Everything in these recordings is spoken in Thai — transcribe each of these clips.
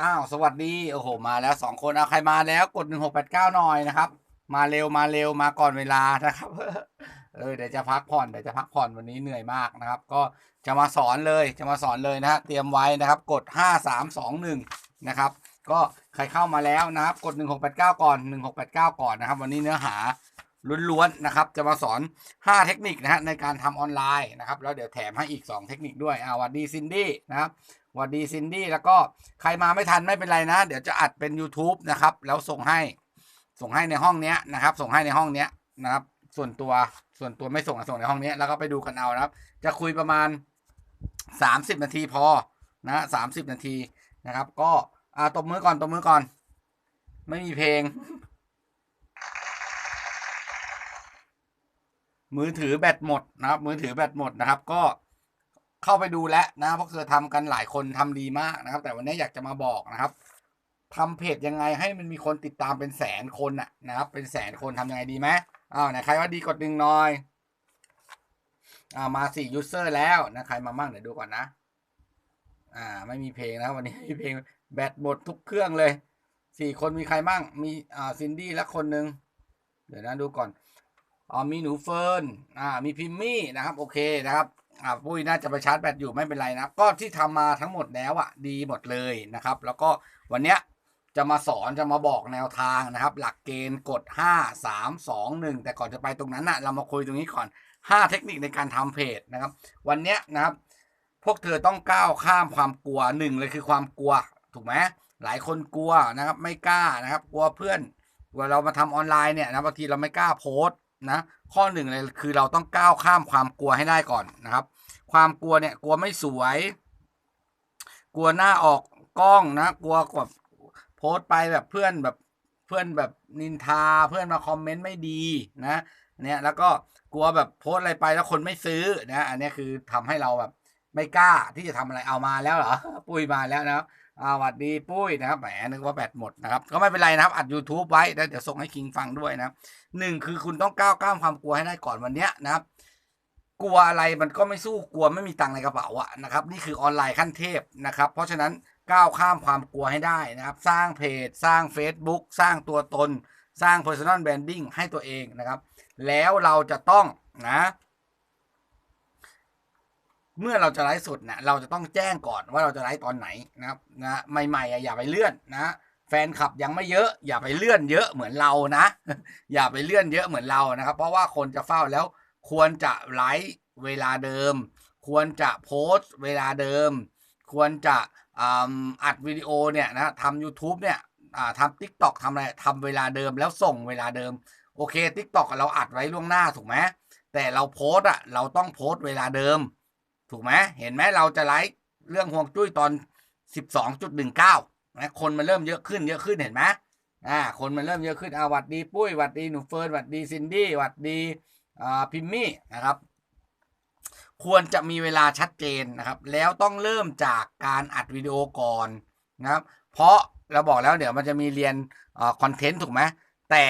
อ้าวสวัสดีโอ้โหมาแล้วสองคนเอาใครมาแล้วกดหนึ่งหกแปดเก้าหน่อยนะครับ มาเร็วมาเร็วมาก่อนเวลานะครับ เออเดี๋ยวจะพักผ่อนเดี๋ยวจะพักผ่อนวันนี้เหนื่อยมากนะครับ ก็จะมาสอนเลยจะมาสอนเลยนะฮะเตรียมไว้นะครับ กดห้าสามสองหนึ่งนะครับ ก็ใครเข้ามาแล้วนะครับกดหนึ่งหกแปดเก้าก่อนหนึ่งหกแปดเก้าก่อนนะครับ วันนี้เนื้อหาล้วนๆนะครับ จะมาสอน 5 เทคนิคนะฮะในการทำออนไลน์นะครับ แล้วเดี๋ยวแถมให้อีก 2 เทคนิคด้วยอ่าวัดดีซินดี้นะครับ วัดดีซินดี้แล้วก็ใครมาไม่ทันไม่เป็นไรนะ เดี๋ยวจะอัดเป็น YouTube นะครับ แล้วส่งให้ส่งให้ในห้องเนี้ยนะครับ ส่งให้ในห้องเนี้ยนะครับ ส่วนตัวส่วนตัวไม่ส่งอะส่งในห้องเนี้ยแล้วก็ไปดูกันเอานะครับ จะคุยประมาณ 30 นาทีพอนะสามสิบนาทีนะครับ ก็อ่าตบมือก่อนตบมือก่อน ไม่มีเพลง มือถือแบตหมดนะครับ มือถือแบตหมดนะครับ ก็ เข้าไปดูแล้วนะเพราะเคยทำกันหลายคนทำดีมากนะครับ แต่วันนี้อยากจะมาบอกนะครับทำเพจยังไงให้มันมีคนติดตามเป็นแสนคนนะนะครับ เป็นแสนคนทำยังไงดีไหมอ้าวไหนใครว่าดีกดหนึ่งหน่อยอ่ามาสี่ยูเซอร์แล้วนะใครมามั่งเดี๋ยวดูก่อนนะ อ่า ไม่มีเพลงนะวันนี้ม่มีเพลงแบตหมดทุกเครื่องเลยสี่คนมีใครมั่งมีอ่าซินดี้และคนหนึ่งเดี๋ยวนะดูก่อนอ๋อมีหนูเฟิร์นอ่ามีพิมมี่นะครับ โอเคนะครับ อ่าปุ้ยน่าจะไปชาร์จแบตอยู่ไม่เป็นไรนะก็ที่ทำมาทั้งหมดแล้วอะดีหมดเลยนะครับ แล้วก็วันเนี้ยจะมาสอนจะมาบอกแนวทางนะครับ หลักเกณฑ์กด 5 3 2 1 แต่ก่อนจะไปตรงนั้นนะเรามาคุยตรงนี้ก่อน 5 เทคนิคในการทำเพจนะครับ วันเนี้ยนะครับ พวกเธอต้องก้าวข้ามความกลัวหนึ่งเลยคือความกลัว ถูกไหมหลายคนกลัวนะครับ ไม่กล้านะครับ กลัวเพื่อนเวลาเรามาทำออนไลน์เนี่ยนะบางทีเราไม่กล้าโพสต์นะข้อหนึ่งเลยคือเราต้องก้าวข้ามความกลัวให้ได้ก่อนนะครับ ความกลัวเนี่ยกลัวไม่สวย กลัวหน้าออกกล้องนะกลัวแบบโพสต์ไปแบบเพื่อนแบบเพื่อนแบบนินทาเพื่อนมาคอมเมนต์ไม่ดีนะเนี่ยแล้วก็กลัวแบบโพสต์อะไรไปแล้วคนไม่ซื้อนะอันนี้คือทำให้เราแบบไม่กล้าที่จะทำอะไรเอามาแล้วเหรอปุยมาแล้วนะ อาสวัสดีปุ้ยนะครับแหมนึกว่าแบตหมดนะครับ ก็ไม่เป็นไรนะครับ อัด YouTube ไว้แล้วเดี๋ยวส่งให้คิงฟังด้วยนะครับหนึ่งคือคุณต้องก้าวข้ามความกลัวให้ได้ก่อนวันเนี้ยนะครับ กลัวอะไรมันก็ไม่สู้กลัวไม่มีตังค์ในกระเป๋าอะนะครับ นี่คือออนไลน์ขั้นเทพนะครับ เพราะฉะนั้นก้าวข้ามความกลัวให้ได้นะครับ สร้างเพจ สร้าง Facebook สร้างตัวตน สร้าง Personal Branding ให้ตัวเองนะครับ แล้วเราจะต้องนะ เมื่อเราจะไลฟ์สดนะเราจะต้องแจ้งก่อนว่าเราจะไลฟ์ตอนไหนนะครับนะใหม่ๆอะอย่าไปเลื่อนนะแฟนคลับยังไม่เยอะ อย่าไปเลื่อนเยอะเหมือนเรานะ อย่าไปเลื่อนเยอะเหมือนเรานะครับ เพราะว่าคนจะเฝ้าแล้วควรจะไลฟ์เวลาเดิม ควรจะโพสต์เวลาเดิม ควรจะอัดวิดีโอเนี่ยนะทำ YouTube เนี่ยทำ Tik t o อกทำอะไรทำเวลาเดิมแล้วส่งเวลาเดิม โอเค Tik t o อกเราอัดไว้ล่วงหน้าถูกไหมแต่เราโพสต์อะเราต้องโพสต์เวลาเดิม ถูกไหมเห็นไหมเราจะไลฟ์เรื่องห่วงจุ้ยตอน 12.19นะคนมันเริ่มเยอะขึ้นเยอะขึ้นเห็นไหมอ่าคนมันเริ่มเยอะขึ้นอ่าหวัดดีปุ้ยหวัดดีหนูเฟิร์นหวัดดีซินดี้หวัดดีอ่าพิมมี่นะครับ ควรจะมีเวลาชัดเจนนะครับ แล้วต้องเริ่มจากการอัดวิดีโอก่อนนะครับ เพราะเราบอกแล้วเดี๋ยวมันจะมีเรียนอ่าคอนเทนต์ถูกไหมแต่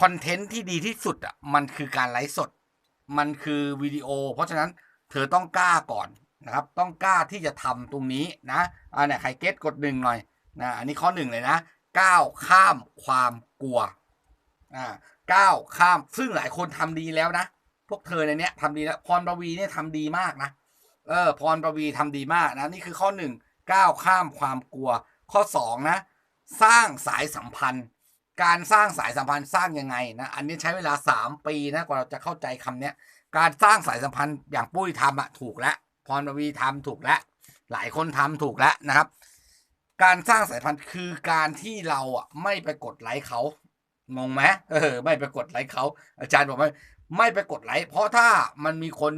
คอนเทนต์ที่ดีที่สุดอะมันคือการไลฟ์สด มันคือวิดีโอ เพราะฉะนั้นเธอต้องกล้าก่อนนะครับ ต้องกล้าที่จะทำตรงนี้นะอ่าเนี่ยใครเก็ตกดหนึ่งหน่อยนะอันนี้ข้อหนึ่งเลยนะก้าวข้ามความกลัวอ่าก้าวข้ามซึ่งหลายคนทำดีแล้วนะ พวกเธอในเนี้ยทำดีแล้วพรประวีเนี่ยทำดีมากนะเออพรประวีทำดีมากนะนี่คือข้อหนึ่งก้าวข้ามความกลัว ข้อสองนะ สร้างสายสัมพันธ์ การสร้างสายสัมพันธ์สร้างยังไงนะอันนี้ใช้เวลาสามปีนะกว่าเราจะเข้าใจคำเนี้ยการสร้างสายสัมพันธ์อย่างปุ้ยทำอะถูกแล้วพรปวีทำถูกแล้วหลายคนทำถูกแล้วนะครับ การสร้างสายพันธ์คือการที่เราอะไม่ไปกดไลค์เขางงไหมเออ ไม่ไปกดไลค์เขาอาจารย์บอกว่าไม่ไปกดไลค์เพราะถ้ามันมีคน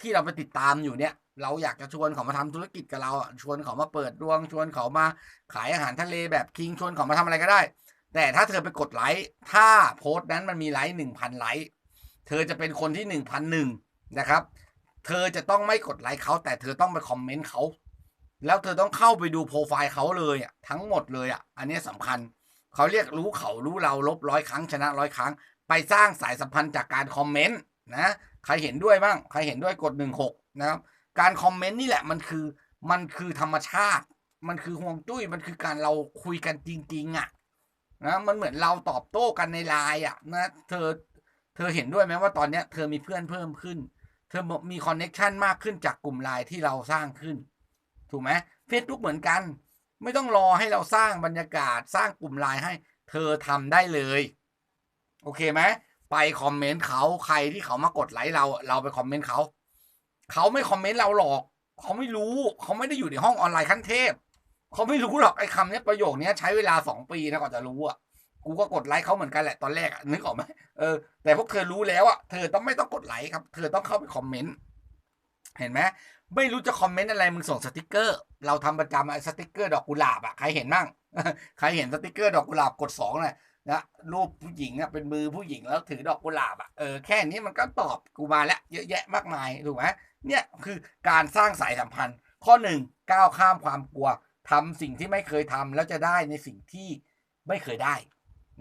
ที่เราไปติดตามอยู่เนี่ย เราอยากจะชวนเขามาทำธุรกิจกับเราชวนเขามาเปิดดวง ชวนเขามาขายอาหารทะเลแบบคิงชวนเขามาทำอะไรก็ได้ แต่ถ้าเธอไปกดไลค์ ถ้าโพสต์นั้นมันมีไลค์หนึ่งพันไลค์ เธอจะเป็นคนที่หนึ่งพันหนึ่งนะครับ เธอจะต้องไม่กดไลค์เขาแต่เธอต้องไปคอมเมนต์เขา แล้วเธอต้องเข้าไปดูโปรไฟล์เขาเลยอะทั้งหมดเลยอะ อันนี้สำคัญ เขาเรียกรู้เขารู้เราลบร้อยครั้งชนะร้อยครั้ง ไปสร้างสายสัมพันธ์จากการคอมเมนต์นะ ใครเห็นด้วยบ้าง ใครเห็นด้วยกดหนึ่งหกนะครับ การคอมเมนต์นี่แหละมันคือ มันคือธรรมชาติ มันคือห่วงจุ้ย มันคือการเราคุยกันจริงๆอะ นะมันเหมือนเราตอบโต้กันในไลน์อะนะเธอเธอเห็นด้วยไหมว่าตอนเนี้ย เธอมีเพื่อนเพิ่มขึ้น เธอมีคอนเน็ชันมากขึ้นจากกลุ่มไลน์ที่เราสร้างขึ้น ถูกไหมเฟซบุ๊กเหมือนกัน ไม่ต้องรอให้เราสร้างบรรยากาศสร้างกลุ่มไลน์ให้ เธอทำได้เลย โอเคไหมไปคอมเมนต์เขาใครที่เขามากดไลค์เรา เราไปคอมเมนต์เขาเขาไม่คอมเมนต์เราหรอก เขาไม่รู้ เขาไม่ได้อยู่ในห้องออนไลน์ขั้นเทพ เขาไม่รู้หรอกไอ้คำนี้ประโยคนี้ใช้เวลาสองปีนะก่อนจะรู้อะกูก็กดไลค์เขาเหมือนกันแหละตอนแรกอะนึกออกไหมเออแต่พวกเธอรู้แล้วอะเธอต้องไม่ต้องกดไลค์ครับ เธอต้องเข้าไปคอมเมนต์เห็นไหมไม่รู้จะคอมเมนต์อะไรมึงส่งสติกเกอร์ เราทำประจำไอ้สติกเกอร์ดอกกุหลาบอะใครเห็นบ้างใครเห็นสติกเกอร์ดอกกุหลาบกดสองเลยนะรูปผู้หญิงอะเป็นมือผู้หญิงแล้วถือดอกกุหลาบอะเออแค่นี้มันก็ตอบกูมาแล้วเยอะแยะมากมายถูกไหมเนี่ยคือการสร้างสายสัมพันธ์ ข้อหนึ่งก้าวข้ามความกลัว ทำสิ่งที่ไม่เคยทำแล้วจะได้ในสิ่งที่ไม่เคยได้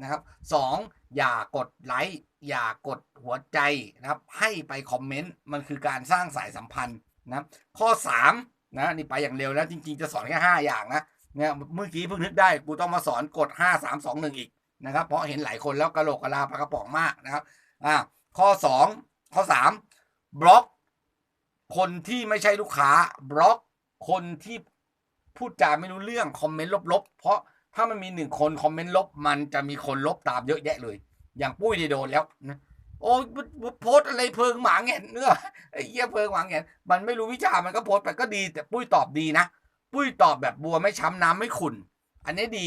นะครับสองอย่ากดไลค์อย่ากดหัวใจนะครับ ให้ไปคอมเมนต์มันคือการสร้างสายสัมพันธ์นะข้อสามนะนี่ไปอย่างเร็วแล้วจริงๆ จะสอนแค่ห้าอย่างนะเนี่ยเมื่อกี้เพิ่งนึกได้กูต้องมาสอนกดห้าสามสองหนึ่งอีกนะครับเพราะเห็นหลายคนแล้วกระโหลกกระลาปากระป๋องมากนะครับอ่าข้อสองข้อสามบล็อก คนที่ไม่ใช่ลูกค้า บล็อก คนที่ พูดจาไม่รู้เรื่องคอมเมนต์ลบๆ เพราะถ้ามันมีหนึ่งคนคอมเมนต์ลบ มันจะมีคนลบตามเยอะแยะเลย อย่างปุ้ยนี่โดนแล้วนะโอ้ยโพสอะไรเพิงหมาเงนเนื้อไอ้เหี้ยเพิงหมาเงนมันไม่รู้วิชามันก็โพสไปก็ดี แต่ปุ้ยตอบดีนะ ปุ้ยตอบแบบบัวไม่ช้ำน้ำไม่ขุ่น อันนี้ดี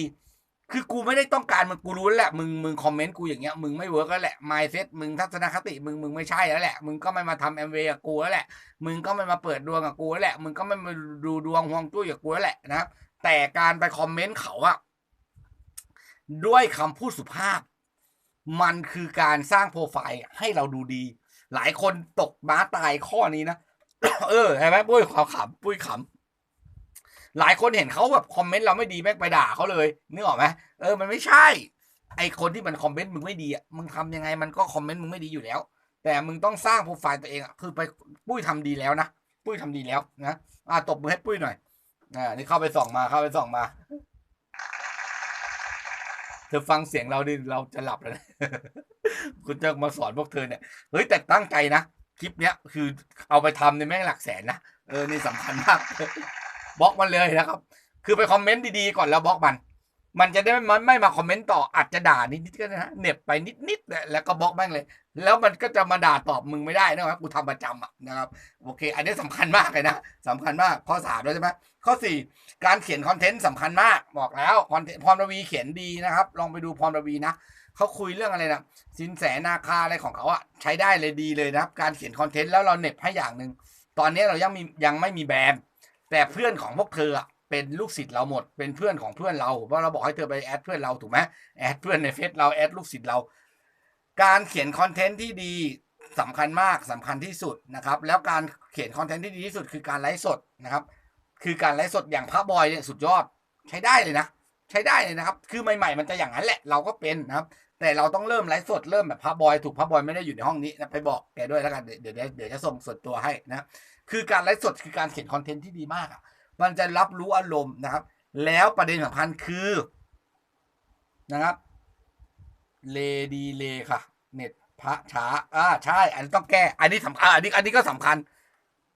คือกูไม่ได้ต้องการมึงกูรู้แล้วแหละ มึงมึงคอมเมนต์กูอย่างเงี้ยมึงไม่เวิร์กแล้วแหละไมเซ็ตมึงทัศนคติมึงมึงไม่ใช่แล้วแหละ มึงก็ไม่มาทำแอมเวย์กับกูแล้วแหละ มึงก็ไม่มาเปิดดวงกับกูแล้วแหละ มึงก็ไม่มาดูดวงฮวงจุ้ยกับกูแล้วแหละนะแต่การไปคอมเมนต์เขาอะด้วยคำพูดสุภาพ มันคือการสร้างโปรไฟล์ให้เราดูดี หลายคนตกม้าตายข้อนี้นะเออเห็นไหมปุ้ยความขำปุ้ยขำ หลายคนเห็นเขาแบบคอมเมนต์เราไม่ดีแม่งไปด่าเขาเลยนึกออกไหมเออมันไม่ใช่ ไอคนที่มันคอมเมนต์มึงไม่ดีอะมึงทำยังไงมันก็คอมเมนต์มึงไม่ดีอยู่แล้ว แต่มึงต้องสร้างโปรไฟล์ตัวเองอะคือไปปุ้ยทำดีแล้วนะปุ้ยทำดีแล้วนะอ่าตบมือให้ปุ้ยหน่อยอ่านี่เข้าไปส่องมาเข้าไปส่องมาเธอฟังเสียงเราดิเราจะหลับแล้วนะคุณจะมาสอนพวกเธอเนี่ยเฮ้ยแต่ตั้งใจนะคลิปเนี้ยคือเอาไปทำในแม่งหลักแสนนะเออนี่สำคัญมาก บล็อกมันเลยนะครับ คือไปคอมเมนต์ดีๆก่อนแล้วบล็อกมัน มันจะได้ไม่ไม่มาคอมเมนต์ต่ออาจจะด่านิดๆก็ได้นะเน็บไปนิดๆแล้วก็บล็อกแม่งเลย แล้วมันก็จะมาด่าตอบมึงไม่ได้นะครับกูทำประจำอะนะครับโอเค อันนี้สำคัญมากเลยนะสำคัญมากข้อสามแล้วใช่ไหมข้อสี่การเขียนคอนเทนต์สำคัญมากบอกแล้วคอนเทนต์พรระวีเขียนดีนะครับ ลองไปดูพรระวีนะเขาคุยเรื่องอะไรนะสินแสนาคาอะไรของเขาอะใช้ได้เลยดีเลยนะครับ การเขียนคอนเทนต์แล้วเราเน็บให้อย่างหนึ่งตอนนี้เรายังมียังไม่มีแบรนด์ แต่เพื่อนของพวกเธออะเป็นลูกศิษย์เราหมด เป็นเพื่อนของเพื่อนเราเพราะเราบอกให้เธอไปแอดเพื่อนเราถูกไหมแอดเพื่อนในเฟซเราแอดลูกศิษย์เรา การเขียนคอนเทนต์ที่ดีสำคัญมากสำคัญที่สุดนะครับ แล้วการเขียนคอนเทนต์ที่ดีที่สุดคือการไลฟ์สดนะครับ คือการไลฟ์สดอย่างพระบอยเนี่ยสุดยอดใช้ได้เลยนะ ใช้ได้เลยนะครับ คือใหม่ๆ มันจะอย่างนั้นแหละเราก็เป็นนะครับ แต่เราต้องเริ่มไลฟ์สดเริ่มแบบพระบอยถูกพระบอยไม่ได้อยู่ในห้องนี้นะไปบอกแกด้วยแล้วกันเดี๋ยวเดี๋ยวเดี๋ยวจะส่งส่วนตัวให้นะคือการไลฟ์สดคือการเขียนคอนเทนต์ที่ดีมากอะมันจะรับรู้อารมณ์นะครับ แล้วประเด็นสำคัญคือนะครับเลดีเลค่ะ เน็ตพระช้าอ่าใช่ อันนี้ต้องแก้ อันนี้สำคัญอันนี้อันนี้ก็สำคัญ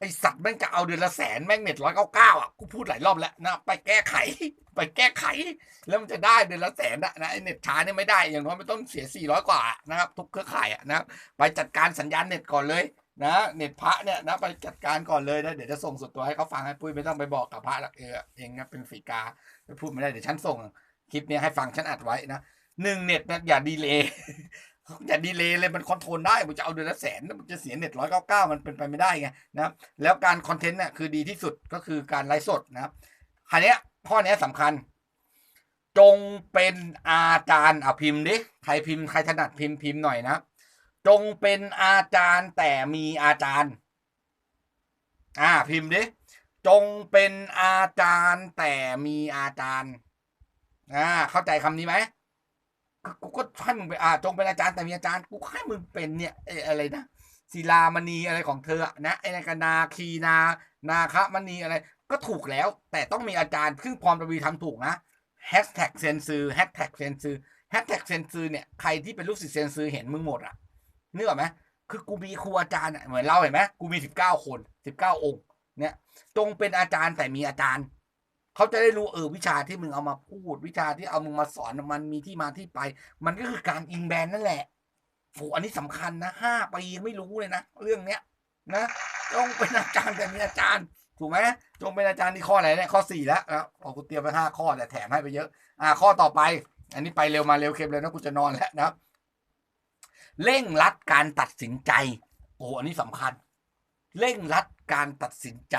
ไอสัตว์แม่งจะเอาเดือนละแสนแม่งเน็ตร้อยเก้าเก้าอะกูพูดหลายรอบแล้วนะไปแก้ไข ไปแก้ไข แล้วมันจะได้เดือนละแสนนะนะไอเน็ตช้าเนี่ยไม่ได้อย่างน้อยไม่ต้องเสียสี่ร้อยกว่านะครับทุกเครือข่ายอะนะครับไปจัดการสัญญาณเน็ตก่อนเลยนะเน็ตพระเนี่ยนะไปจัดการก่อนเลยนะเดี๋ยวจะส่งส่วนตัวให้เขาฟังให้ปุ้ยไม่ต้องไปบอกกับพระหรอกเออเองนะเป็นฝีกาพูดไม่ได้เดี๋ยวฉันส่งคลิปนี้ให้ฟังฉันอัดไว้นะหนึ่งเน็ตนะอย่าดีเลย อย่าดีเลยเลยมันคอนโทรลได้มันจะเอาเดือนละแสนมันจะเสียเน็ตร้อยเก้าเก้ามันเป็นไปไม่ได้ไงนะครับแล้วการคอนเทนต์เนี่ยคือดีที่สุดก็คือการไลฟ์สดนะครับคันนี้ข้อนี้สำคัญ จงเป็นอาจารย์อะพิมพ์ดิใครพิมพ์ใครถนัดพิมพ์พิมพ์หน่อยนะจงเป็นอาจารย์แต่มีอาจารย์ อ่าพิมพ์ดิจงเป็นอาจารย์แต่มีอาจารย์ อ่า เข้าใจคำนี้ไหม กูก็ให้มึงไปอ่าจงเป็นอาจารย์แต่มีอาจารย์กูให้มึงเป็นเนี่ยเอออะไรนะศิลามณีอะไรของเธอนะไอ้นนกนาคีนานาคะมณีอะไร ก็ถูกแล้ว แต่ต้องมีอาจารย์ซึ่งพรประวีทำถูกนะแฮชแท็กเซนซือแฮชแท็กเซนซือแฮชแท็กเซนซือเนี่ยใครที่เป็นลูกศิษย์เซนซือเห็นมึงหมดอะนึกออกไหมคือกูมีครูอาจารย์เหมือนเราเห็นไหมกูมีสิบเก้าคนสิบเก้าองค์ เนี่ยจงเป็นอาจารย์แต่มีอาจารย์ เขาจะได้รู้เออวิชาที่มึงเอามาพูด วิชาที่เอามึงมาสอนมันมีที่มาที่ไป มันก็คือการอิงแบรนด์นั่นแหละโหอันนี้สำคัญนะห้าปียังไม่รู้เลยนะเรื่องเนี้ยนะจงเป็นอาจารย์แต่มีอาจารย์ถูกไหมจงเป็นอาจารย์ที่ข้อไหนเนี่ยข้อสี่แล้วนะพอกูเตรียมไปห้าข้อแต่แถมให้ไปเยอะ อ่า ข้อต่อไป อันนี้ไปเร็วมาเร็วเค็มเลยนะกูจะนอนแล้วนะเร่งรัดการตัดสินใจโอ้อันนี้สำคัญ เร่งรัดการตัดสินใจ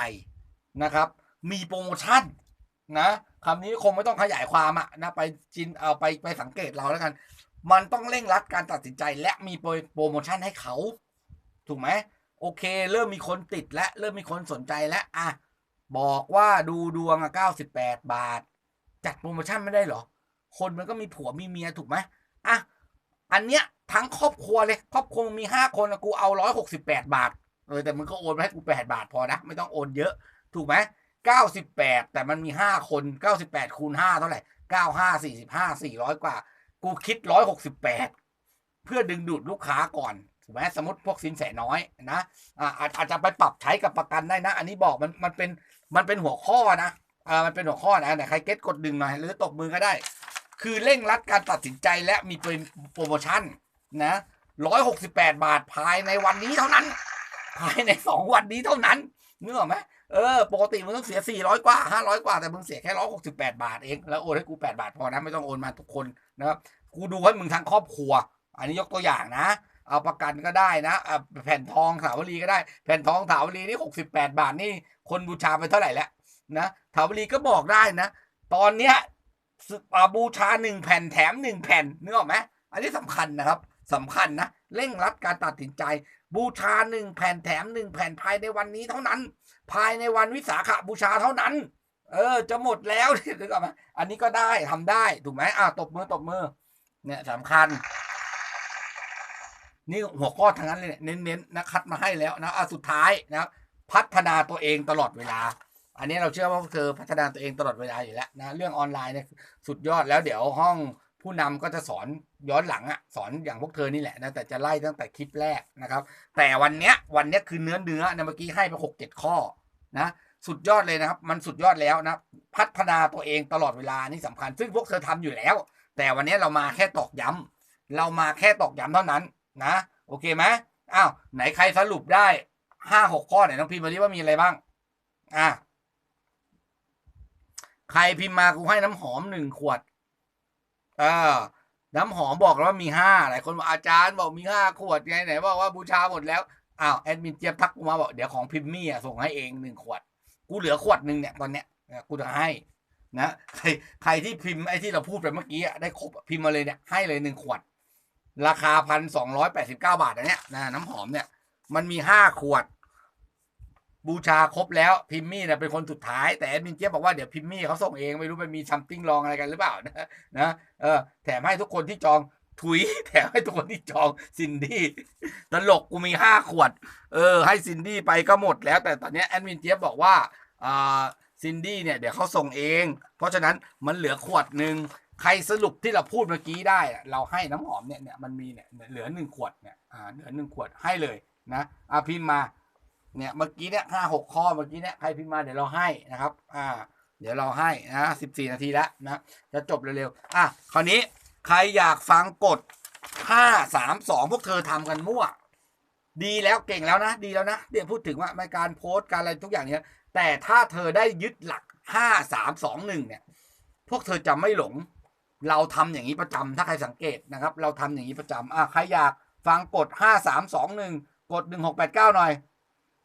นะครับ มีโปรโมชั่น นะคำนี้คงไม่ต้องขยายความอะนะไปจินเอาไปไปสังเกตเราแล้วกัน มันต้องเร่งรัดการตัดสินใจและมีโปรโปรโมชั่นให้เขา ถูกไหมโอเค เริ่มมีคนติดและเริ่มมีคนสนใจแล้วอะบอกว่าดูดวงอะเก้าสิบแปดบาท จัดโปรโมชั่นไม่ได้เหรอ คนมันก็มีผัวมีเมียถูกไหมอะอันเนี้ยทั้งครอบครัวเลย ครอบครัวมีห้าคนกูเอาร้อยหกสิบแปดบาทเออแต่มึงก็โอนมาให้กูแปดบาทพอนะ ไม่ต้องโอนเยอะ ถูกไหม เก้าสิบแปดแต่มันมีห้าคนเก้าสิบแปดคูณห้าเท่าไหร่เก้าห้าสี่สิบห้าสี่ร้อยกว่า กูคิดร้อยหกสิบแปดเพื่อดึงดูดลูกค้าก่อนถูกไหมสมมติพวกสินแสน้อยนะอ่าอาจจะไปปรับใช้กับประกันได้นะ อันนี้บอกมันมันเป็นมันเป็นหัวข้อนะอ่ามันเป็นหัวข้อนะไหนใครเก็ตกดดึงหน่อยหรือตบมือก็ได้ คือเร่งรัดการตัดสินใจและมีเป็นโปรโมชั่นนะร้อยหกสิบแปดบาทภายในวันนี้เท่านั้น ภายในสองวันนี้เท่านั้น นึกออกไหมเออปกติมึงต้องเสียสี่ร้อยกว่าห้าร้อยกว่าแต่มึงเสียแค่ร้อยหกสิบาทเองแล้วโอนให้กูแปดบาทพอนะไม่ต้องโอนมาทุกคนนะครับกูดูให้มึงทั้งครอบครัว อันนี้ยกตัวอย่างนะ เอาประกันก็ได้นะอะแผ่นทองถาวรีก็ได้ แผ่นทองถาวรีนี่หกสิบาทนี่ คนบูชาไปเท่าไหร่แล้วนะถาวรีก็บอกได้นะ ตอนเนี้ยบูชาหนึ่งแผ่นแถมหนึ่งแผ่นนึกออกไหมอันนี้สำคัญนะครับสำคัญนะเร่งรัดการตัดสินใจ บูชาหนึ่งแผ่นแถมหนึ่งแผ่นภายในวันนี้เท่านั้น ภายในวันวิสาขบูชาเท่านั้น เออ จะหมดแล้วนึกออกไหมอันนี้ก็ได้ทำได้ถูกไหมอะตบมือตบมือ เนี่ยสำคัญ นี่หัวข้อทั้งนั้นเลยเน้นๆนะคัดมาให้แล้วนะอะสุดท้ายนะครับพัฒนาตัวเองตลอดเวลา อันนี้เราเชื่อว่าเธอพัฒนาตัวเองตลอดเวลาอยู่แล้วนะเรื่องออนไลน์เนี่ยสุดยอดแล้วเดี๋ยวห้อง ผู้นำก็จะสอนย้อนหลังอะสอนอย่างพวกเธอนี่แหละนะแต่จะไล่ตั้งแต่คลิปแรกนะครับ แต่วันเนี้ยวันเนี้ยคือเนื้อเนื้อนะเมื่อกี้ให้ไปหกเจ็ดข้อนะสุดยอดเลยนะครับ มันสุดยอดแล้วนะพัฒนาตัวเองตลอดเวลานี่สำคัญ ซึ่งพวกเธอทำอยู่แล้ว แต่วันนี้เรามาแค่ตอกย้ำเรามาแค่ตอกย้ำเท่านั้นนะโอเคไหมอ้าวไหนใครสรุปได้ห้าหกข้อไหนน้องพิมพ์มาดิว่ามีอะไรบ้างอะใครพิมพ์มากูให้น้ำหอมหนึ่งขวด เออ น้ำหอมบอกแล้วว่ามีห้าหลายคนบอกอาจารย์บอกมีห้าขวดไงไหนบอกว่าบูชาหมดแล้วอ้าวแอดมินเจี๊ยบทักกูมาบอกเดี๋ยวของพิมมี่อะส่งให้เองหนึ่งขวด กูเหลือขวดหนึ่งเนี่ยตอนเนี้ยกูจะให้นะใครใครที่พิมพ์ไอ้ที่เราพูดไปเมื่อกี้ได้ครบพิมพ์มาเลยเนี่ยให้เลยหนึ่งขวด ราคาพันสองร้อยแปดสิบเก้าบาทอันเนี้ยนะน้ำหอมเนี่ย มันมีห้าขวด บูชาครบแล้วพิมมี่เนี่ยเป็นคนสุดท้าย แต่แอดมินเจี๊ยบบอกว่าเดี๋ยวพิมมี่เขาส่งเองไม่รู้มันมีซัมติงลองอะไรกันหรือเปล่านะนะเออแถมให้ทุกคนที่จองถุยแถมให้ทุกคนที่จองซินดี้ตลกกูมีห้าขวด เออ ให้ซินดี้ไปก็หมดแล้ว แต่ตอนนี้แอดมินเจี๊ยบบอกว่าอ่าซินดี้เนี่ยเดี๋ยวเขาส่งเอง เพราะฉะนั้นมันเหลือขวดหนึ่งใครสรุปที่เราพูดเมื่อกี้ได้ เราให้น้ำหอมเนี่ยเนี่ยมันมีเนี่ยเหลือหนึ่งขวดเนี่ยอ่าเหลือหนึ่งขวดให้เลยนะอ่าพิมพ์มา เนี่ยเมื่อกี้เนี่ยห้าหกข้อเมื่อกี้เนี่ยใครพิมพ์มาเดี๋ยวเราให้นะครับ อ่า เดี๋ยวเราให้นะสิบสี่นาทีแล้วนะจะจบเร็วๆอะคราวนี้ใครอยากฟังกฎห้าสามสองพวกเธอทำกันมั่ว ดีแล้วเก่งแล้วนะ ดีแล้วนะเดี๋ยวพูดถึงว่าในการโพสต์การอะไรทุกอย่างเนี้ย แต่ถ้าเธอได้ยึดหลักห้าสามสองหนึ่งเนี่ย พวกเธอจะไม่หลง เราทำอย่างนี้ประจำถ้าใครสังเกตนะครับ เราทำอย่างนี้ประจำอะใครอยากฟังกดห้าสามสองหนึ่งกดหนึ่งหกแปดเก้าหน่อย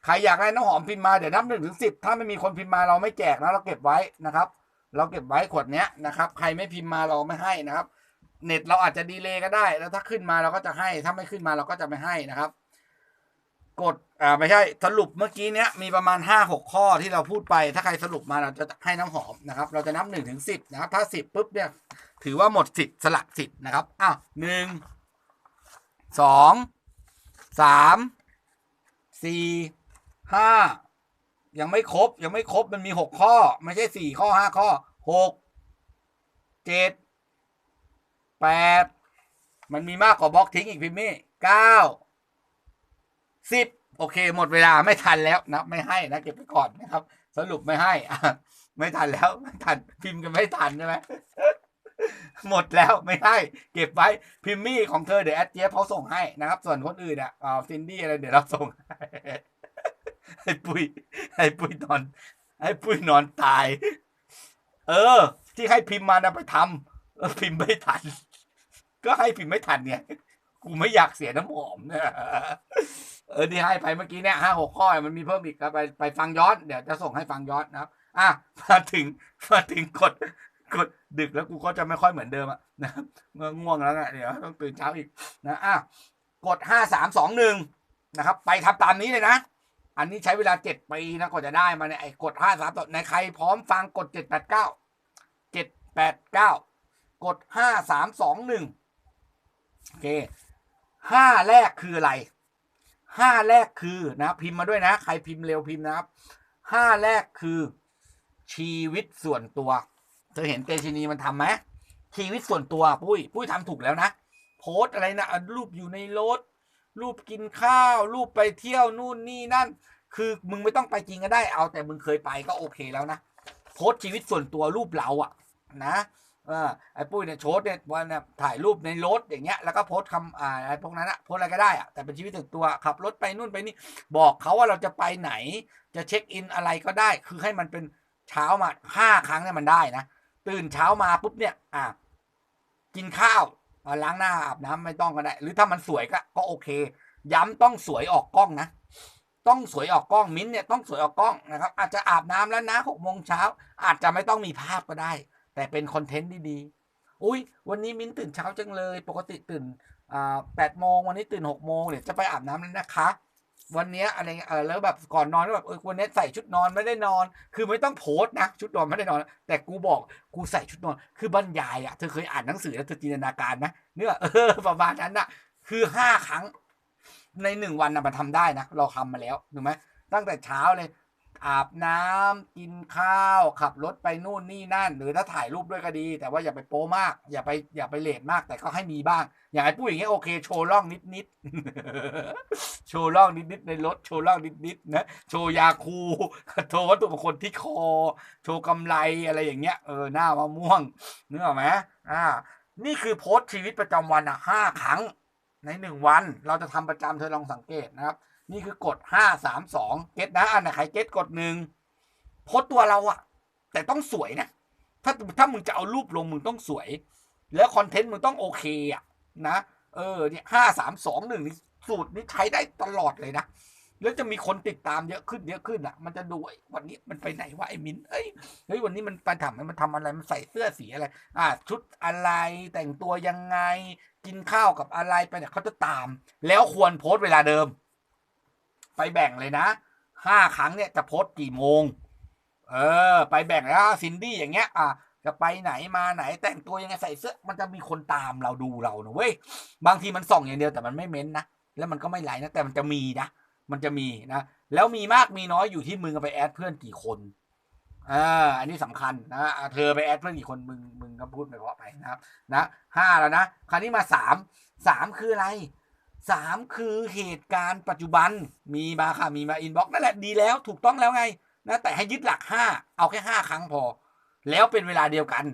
ใครอยากได้น้ำหอมพิมพ์มาเดี๋ยวนับหนึ่งถึงสิบถ้าไม่มีคนพิมพ์มาเราไม่แจกนะเราเก็บไว้นะครับ เราเก็บไว้ขวดเนี้ยนะครับ ใครไม่พิมพ์มาเราไม่ให้นะครับ เน็ตเราอาจจะดีเลย์ก็ได้ แล้วถ้าขึ้นมาเราก็จะให้ ถ้าไม่ขึ้นมาเราก็จะไม่ให้นะครับ กดอ่าไม่ใช่สรุปเมื่อกี้เนี้ยมีประมาณห้าหกข้อที่เราพูดไป ถ้าใครสรุปมาเราจะให้น้ำหอมนะครับ เราจะนับหนึ่งถึงสิบนะครับ ถ้าสิบปุ๊บเนี่ย ถือว่าหมดสิทธิ์สละสิทธิ์นะครับอ้าวหนึ่งสองสามสี่ ห้ายังไม่ครบ ยังไม่ครบมันมีหกข้อ ไม่ใช่สี่ข้อห้าข้อหกเจ็ดแปดมันมีมากกว่าบล็อกทิ้งอีกพิมมี่เก้าสิบโอเค หมดเวลาไม่ทันแล้วนะไม่ให้นะเก็บไปก่อนนะครับ สรุปไม่ให้ไม่ทันแล้วไม่ทันพิมพ์กันไม่ทันใช่ไหมหมดแล้วไม่ให้เก็บไว้พิมมี่ของเธอเดี๋ยวแอดเจี๊ยบเขาส่งให้นะครับ ส่วนคนอื่นอะอ่าซินดี้อะไรเดี๋ยวเราส่งให้ ให้ปุ้ยให้ปุ้ยนอน ให้ปุ้ยนอนตาย เออ ที่ให้พิมพ์มานะไปทำพิมพ์ไม่ทัน ก็ให้พิมพ์ไม่ทันเนี่ยกูไม่อยากเสียน้ำหอมเนี่ยเออที่ให้ไปเมื่อกี้เนี่ยห้าหกข้อมันมีเพิ่มอีกก็ไปไปฟังย้อนเดี๋ยวจะส่งให้ฟังย้อนนะครับ อะมาถึงมาถึงกดกดดึกแล้วกูก็จะไม่ค่อยเหมือนเดิมอะนะครับเมื่อง่วงแล้วนะเดี๋ยวต้องตื่นเช้าอีกนะอะกดห้าสามสองหนึ่งนะครับ ไปทำตามนี้เลยนะ อันนี้ใช้เวลาเจ็ดปีนะกว่าจะได้มาเนี่ยไอ้กดห้าสามต่อในใครพร้อมฟังกดเจ็ดแปดเก้าเจ็ดแปดเก้ากดห้าสามสองหนึ่งโอเคห้าแรกคืออะไรห้าแรกคือนะพิมพ์มาด้วยนะ ใครพิมพ์เร็วพิมพ์นะครับห้าแรกคือชีวิตส่วนตัว เธอเห็นเตชินีมันทำไหมชีวิตส่วนตัว ปุ้ย ปุ้ยทำถูกแล้วนะ โพสอะไรนะรูปอยู่ในรถ รูปกินข้าว รูปไปเที่ยวนู่นนี่นั่น คือมึงไม่ต้องไปจริงก็ได้เอาแต่มึงเคยไปก็โอเคแล้วนะโพสชีวิตส่วนตัวรูปเราอะนะเออไอ้ปุ้ยเนี่ยโชดเนี่ยวันเนี่ยถ่ายรูปในรถอย่างเงี้ยแล้วก็โพสคำอ่าอะไรพวกนั้นอะโพสอะไรก็ได้อะแต่เป็นชีวิตส่วนตัวขับรถไปนู่นไปนี่บอกเขาว่าเราจะไปไหน จะเช็คอินอะไรก็ได้ คือให้มันเป็นเช้ามาห้าครั้งเนี่ยมันได้นะตื่นเช้ามาปุ๊บเนี่ยอะกินข้าว ล้างหน้าอาบน้ำไม่ต้องก็ได้ หรือถ้ามันสวยก็ก็โอเค ย้ำต้องสวยออกกล้องนะ ต้องสวยออกกล้องมิ้นเนี่ยต้องสวยออกกล้องนะครับ อาจจะอาบน้ำแล้วนะหกโมงเช้าอาจจะไม่ต้องมีภาพก็ได้ แต่เป็นคอนเทนต์ดีๆอุ้ยวันนี้มิ้นตื่นเช้าจังเลย ปกติตื่นอ่าแปดโมงวันนี้ตื่นหกโมงเนี่ยจะไปอาบน้ำแล้วนะคะ วันนี้อะไรเออแล้วแบบก่อนนอนก็แบบเออวันนี้ใส่ชุดนอนไม่ได้นอน คือไม่ต้องโพสต์นะชุดนอนไม่ได้นอน แต่กูบอกกูใส่ชุดนอน คือบรรยายอะเธอเคยอ่านหนังสือแล้วเธอจินตนาการไหมเนื้อเออประมาณนั้นน่ะ คือห้าครั้ง ในหนึ่งวันนะมันทำได้นะเราทำมาแล้วถูกไหมตั้งแต่เช้าเลย อาบน้ำกินข้าว ขับรถไปนู่นนี่นั่น หรือถ้าถ่ายรูปด้วยก็ดี แต่ว่าอย่าไปโป้มาก อย่าไปอย่าไปเลทมากแต่ก็ให้มีบ้าง อย่างไอ้ปุ้ยอย่างเงี้ยโอเคโชว์ร่องนิดนิดโชว์ร่องนิดนิดในรถโชว์ร่องนิดนิดนะโชว์ยาคูโชว์วัตถุมงคลที่คอ โชว์กำไรอะไรอย่างเงี้ยเออหน้ามะม่วงนึกออกไหมอ่า นี่คือโพสต์ชีวิตประจำวันอะห้าครั้งในหนึ่งวันเราจะทำประจำเธอลองสังเกตนะครับ นี่คือกดห้าสามสองเก็ตนะ อันไหนใครเก็ตกดหนึ่งโพสตัวเราอะแต่ต้องสวยนะ ถ้าถ้ามึงจะเอารูปลงมึงต้องสวย แล้วคอนเทนต์มึงต้องโอเคอะนะ เออเนี่ยห้าสามสองหนึ่งสูตรนี้ใช้ได้ตลอดเลยนะ แล้วจะมีคนติดตามเยอะขึ้นเยอะขึ้นอะมันจะดูไอ้วันนี้มันไปไหนวะไอ้มินเอ้ยเฮ้ยวันนี้มันไปทำมันทำอะไรมันใส่เสื้อสีอะไร อ่า ชุดอะไรแต่งตัวยังไงกินข้าวกับอะไรไปเนี่ยเขาจะตาม แล้วควรโพสต์เวลาเดิม ไปแบ่งเลยนะห้าครั้งเนี่ยจะโพสกี่โมง เออ ไปแบ่งแล้วซินดี้อย่างเงี้ย อะจะไปไหนมาไหนแต่งตัวยังไงใส่เสื้อ มันจะมีคนตามเราดูเรานะเว้ยบางทีมันส่องอย่างเดียวแต่มันไม่เม้นนะแล้วมันก็ไม่ไลค์นะแต่มันจะมีนะมันจะมีนะแล้วมีมากมีน้อยอยู่ที่มึงไปแอดเพื่อนกี่คนอ่าอันนี้สำคัญนะอะเธอไปแอดเพื่อนกี่คนมึงมึงก็พูดไปเพราะไปนะครับ นะห้าแล้วนะคราวนี้มาสามสามคืออะไร สามคือเหตุการณ์ปัจจุบันมีมาค่ะมีมาอินบ็อกนั่นแหละดีแล้วถูกต้องแล้วไงนะแต่ให้ยึดหลักห้าเอาแค่ห้าครั้งพอ แล้วเป็นเวลาเดียวกัน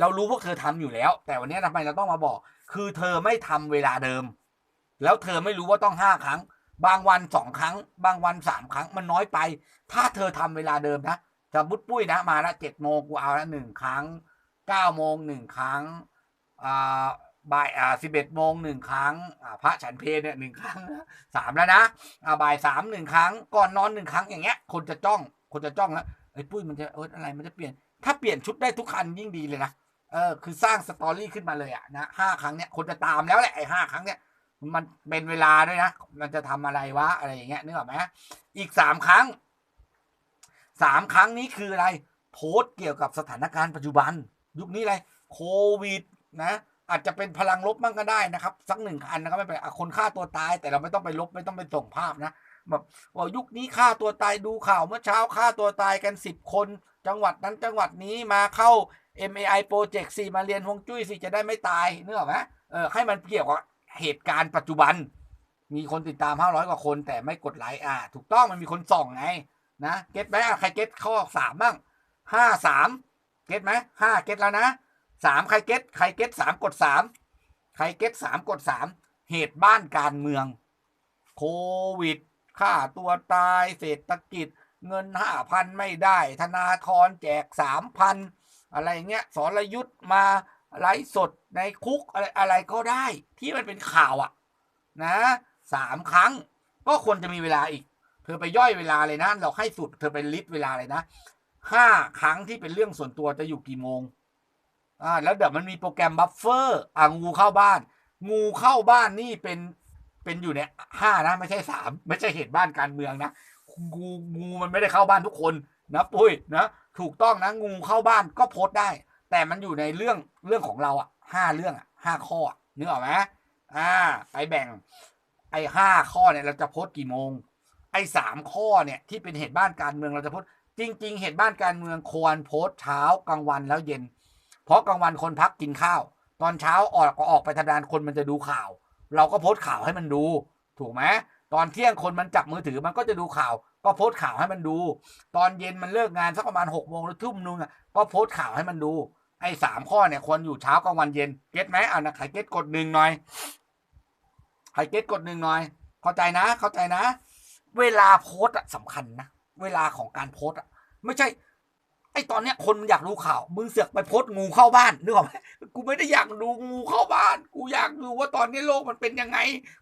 เรารู้พวกเธอทำอยู่แล้ว แต่วันนี้ทำไมเราต้องมาบอก คือเธอไม่ทำเวลาเดิม แล้วเธอไม่รู้ว่าต้องห้าครั้ง บางวันสองครั้ง บางวันสามครั้งมันน้อยไป ถ้าเธอทำเวลาเดิมนะจะบุดปุ้ยนะมาละเจ็ดโมงกูเอาละหนึ่งครั้งเก้าโมงหนึ่งครั้งอ่า บ่ายอ่าสิบเอ็ดโมงหนึ่งครั้งอ่าพระฉันเพลเนี่ยหนึ่งครั้งสามแล้วนะอ่าบ่ายสามหนึ่งครั้ง ก่อนนอนหนึ่งครั้งอย่างเงี้ย คนจะจ้อง คนจะจ้องแล้วไอ้ปุ้ยมันจะเอออะไรมันจะเปลี่ยน ถ้าเปลี่ยนชุดได้ทุกคันยิ่งดีเลยนะเออคือสร้างสตอรี่ขึ้นมาเลยอะนะห้าครั้งเนี้ยคนจะตามแล้วแหละไอ้ห้าครั้งเนี้ยมันเป็นเวลาด้วยนะ มันจะทำอะไรวะอะไรอย่างเงี้ยนึกออกไหมอีกสามครั้งสามครั้งนี้คืออะไร โพสต์เกี่ยวกับสถานการณ์ปัจจุบัน ยุคนี้อะไรโควิดนะ อาจจะเป็นพลังลบบ้างก็ได้นะครับ สักหนึ่งอันนะครับไม่เป็นคนฆ่าตัวตาย แต่เราไม่ต้องไปลบไม่ต้องไปส่งภาพนะแบบว่ายุคนี้ฆ่าตัวตายดูข่าวเมื่อเช้าฆ่าตัวตายกันสิบคน จังหวัดนั้นจังหวัดนี้มาเข้า MAI Project สี่มาเรียนฮวงจุ้ยสิจะได้ไม่ตายเนึกอไหมเออให้มันเกี่ยวกับเหตุการณ์ปัจจุบัน มีคนติดตาม 500 กว่าคน แต่ไม่กดไลค์อ่า ถูกต้องมันมีคนส่องไงนะเก็ตไหมอะใครเก็ตข้อสามบ้างห้าสามเก็ตไหมห้าเก็ตแล้วนะ สามใครเก็ตใครเก็ตสามกดสามใครเก็ตสามกดสามเหตุบ้านการเมือง โควิดฆ่าตัวตายเศรษฐกิจ เงินห้าพันไม่ได้ ธนาธรแจกสามพันอะไรเงี้ยสรยุทธ์มาไลฟ์สดในคุกอะไรอะไรก็ได้ ที่มันเป็นข่าวอะนะสามครั้ง ก็ควรจะมีเวลาอีก เธอไปย่อยเวลาเลยนะ เราให้สุดเธอไปลิสต์เวลาเลยนะห้าครั้งที่เป็นเรื่องส่วนตัวจะอยู่กี่โมง อ่าแล้วเดี๋ยวมันมีโปรแกรมบัฟเฟอร์อ่างูเข้าบ้าน งูเข้าบ้านนี่เป็นเป็นอยู่เนี่ยห้านะไม่ใช่สามไม่ใช่เหตุบ้านการเมืองนะงูงูมันไม่ได้เข้าบ้านทุกคนนะปุ้ยนะถูกต้องนะงูเข้าบ้านก็โพสต์ได้ แต่มันอยู่ในเรื่องเรื่องของเราอะห้าเรื่องอะห้าข้อนึกออกไหมอ่าไปแบ่ง ไอ้ห้าข้อเนี่ยเราจะโพสต์กี่โมง ไอ้สามข้อเนี่ยที่เป็นเหตุบ้านการเมืองเราจะโพสต์จริง ๆ เหตุบ้านการเมืองควรโพสต์เช้ากลางวันแล้วเย็น เพราะกลางวันคนพักกินข้าว ตอนเช้าออกก็ออกไปทำงานคนมันจะดูข่าว เราก็โพสต์ข่าวให้มันดู ถูกไหมตอนเที่ยงคนมันจับมือถือมันก็จะดูข่าว ก็โพสต์ข่าวให้มันดู ตอนเย็นมันเลิกงานสักประมาณหกโมงหรือทุ่มนึงอะก็โพสต์ข่าวให้มันดู ไอ้สามข้อเนี่ยควรอยู่เช้ากลางวันเย็นเก็ตไหมอ่านะใครเก็ตกดหนึ่งหน่อยใครเก็ตกดหนึ่งหน่อย เข้าใจนะ เข้าใจนะ เวลาโพสต์สำคัญนะเวลาของการโพสต์ไม่ใช่ ไอตอนเนี้ยคนมันอยากดูข่าวมึงเสือกไปโพสงูเข้าบ้านนึกออกไหมกูไม่ได้อยากดูงูเข้าบ้าน กูอยากดูว่าตอนนี้โลกมันเป็นยังไง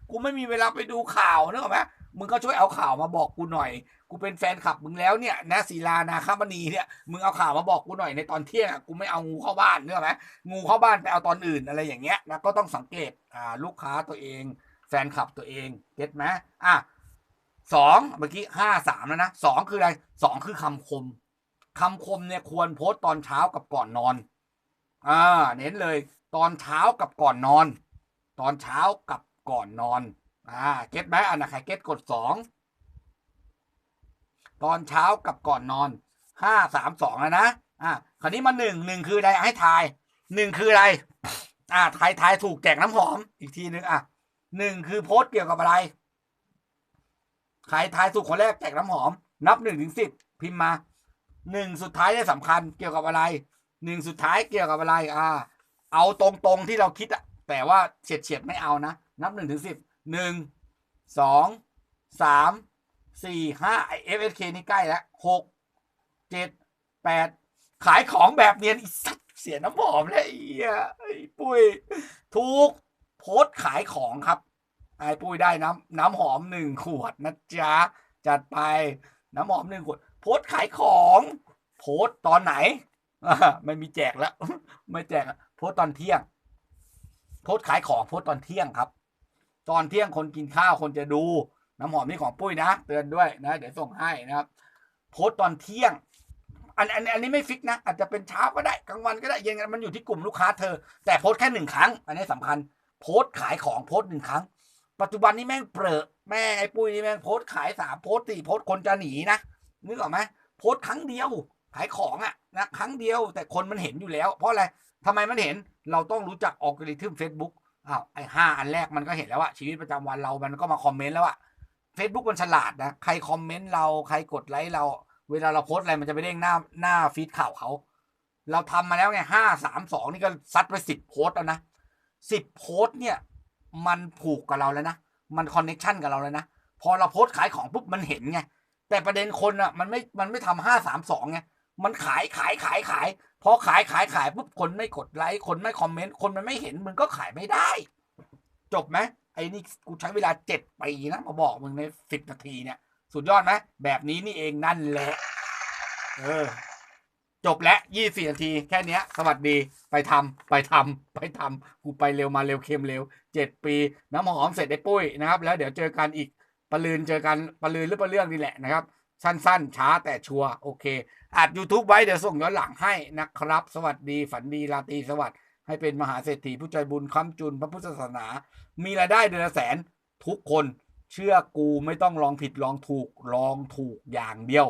กูไม่มีเวลาไปดูข่าวนึกออกไหมมึงก็ช่วยเอาข่าวมาบอกกูหน่อย กูเป็นแฟนคลับมึงแล้วเนี่ยนะศิลานาคามณีเนี่ย มึงเอาข่าวมาบอกกูหน่อยในตอนเที่ยงอะกูไม่เอางูเข้าบ้านนึกออกไหมงูเข้าบ้านไปเอาตอนอื่นอะไรอย่างเงี้ยนะ ก็ต้องสังเกตอ่าลูกค้าตัวเอง แฟนคลับตัวเอง เก็ตไหมอะสองเมื่อกี้ห้าสามแล้วนะสองคืออะไรสองคือคำคม คำคมเนี่ยควรโพสต์ตอนเช้ากับก่อนนอน อ่า เน้นเลย ตอนเช้ากับก่อนนอน ตอนเช้ากับก่อนนอน อ่า เก็ตไหมอันนะใครเก็ตกดสองตอนเช้ากับก่อนนอนห้าสามสองแล้วนะ อ่าคราวนี้มาหนึ่งหนึ่งคืออะไรให้ทายหนึ่งคืออะไร อ่าทายทายถูกแจกน้ำหอมอีกทีนึงอะหนึ่งคือโพสต์เกี่ยวกับอะไรใครทายถูกคนแรกแจกน้ำหอม นับหนึ่งถึงสิบพิมพ์มา หนึ่งสุดท้ายได้สำคัญเกี่ยวกับอะไรหนึ่งสุดท้ายเกี่ยวกับอะไร อ่า เอาตรงๆที่เราคิดอะแต่ว่าเฉียดเฉียดๆไม่เอานะ นับหนึ่งถึงสิบหนึ่งสองสามสี่ห้าไอเอฟเอสเคนี่ใกล้แล้วหกเจ็ดแปดขายของแบบเนียนอีสัตว์เสียน้ำหอมเลยไอ้เหี้ยไอ้ปุ้ยถูกโพสขายของครับไอ้ปุ้ยได้น้ำน้ำหอมหนึ่งขวดนะจ๊ะ จัดไปน้ำหอมหนึ่งขวด โพสต์ขายของ โพสต์ตอนไหนไม่มีแจกแล้ว ไม่แจกอะโพสต์ตอนเที่ยง โพสต์ขายของโพสต์ตอนเที่ยงครับ ตอนเที่ยงคนกินข้าวคนจะดู น้ำหอมนี่ของปุ้ยนะ เตือนด้วยนะ เดี๋ยวส่งให้นะครับ โพสต์ตอนเที่ยงอันอันอันนี้ไม่ฟิกนะ อาจจะเป็นเช้าก็ได้กลางวันก็ได้เย็นกันมันอยู่ที่กลุ่มลูกค้าเธอ แต่โพสต์แค่หนึ่งครั้ง อันนี้สำคัญ โพสต์ขายของโพสต์หนึ่งครั้ง ปัจจุบันนี้แม่งเปรอะแม่ไอ้ปุ้ยนี่แม่งโพสต์ขายสามโพสต์สี่โพสต์คนจะหนีนะ นึกออกไหมโพสต์ครั้งเดียวขายของอะนะครั้งเดียวแต่คนมันเห็นอยู่แล้ว เพราะอะไรทำไมมันเห็นเราต้องรู้จักออกริทึม Facebook อ้าวไอ้ห้าอันแรกมันก็เห็นแล้วอะชีวิตประจำวันเรามันก็มาคอมเมนต์แล้วอะ Facebook มันฉลาดนะใครคอมเมนต์เราใครกดไลค์เรา เวลาเราโพสอะไรมันจะไปเด้งหน้าหน้าฟีดข่าวเขาเราทำมาแล้วไงห้าสามสองนี่ก็ซัดไปสิบโพสแล้วนะสิบโพสเนี่ยมันผูกกับเราแล้วนะ มันคอนเน็ชันกับเราแล้วนะ พอเราโพสขายของปุ๊บมันเห็นไง แต่ประเด็นคนอะมันไม่มันไม่ทำห้าสามสองไงมันขายขายขายขายพอขายขายขายปุ๊บคนไม่กดไลค์คนไม่คอมเมนต์คนมันไม่เห็นมึงก็ขายไม่ได้ จบไหมไอ้นี่กูใช้เวลาเจ็ดปีนะมาบอกมึงในสิบนาทีเนี่ย สุดยอดไหมแบบนี้นี่เองนั่นแหละเออ จบแล้วยี่สี่นาที แค่เนี้ยสวัสดีไปทำไปทำไปทำกูไปเร็วมาเร็วเค็มเร็วเจ็ดปี น้ำหอมเสร็จได้ปุ้ยนะครับ แล้วเดี๋ยวเจอกันอีก ปลืนเจอกันปลืนหรือปะเรื่องนี่แหละนะครับ สั้นๆ ช้าแต่ชัวร์โอเคอัด YouTube ไว้เดี๋ยวส่งย้อนหลังให้นะครับ สวัสดีฝันดีราตรีสวัสดิ์ให้เป็นมหาเศรษฐีผู้ใจบุญค้ำจุนพระพุทธศาสนา มีรายได้เดือนละแสนทุกคนเชื่อกูไม่ต้องลองผิดลองถูกลองถูกอย่างเดียว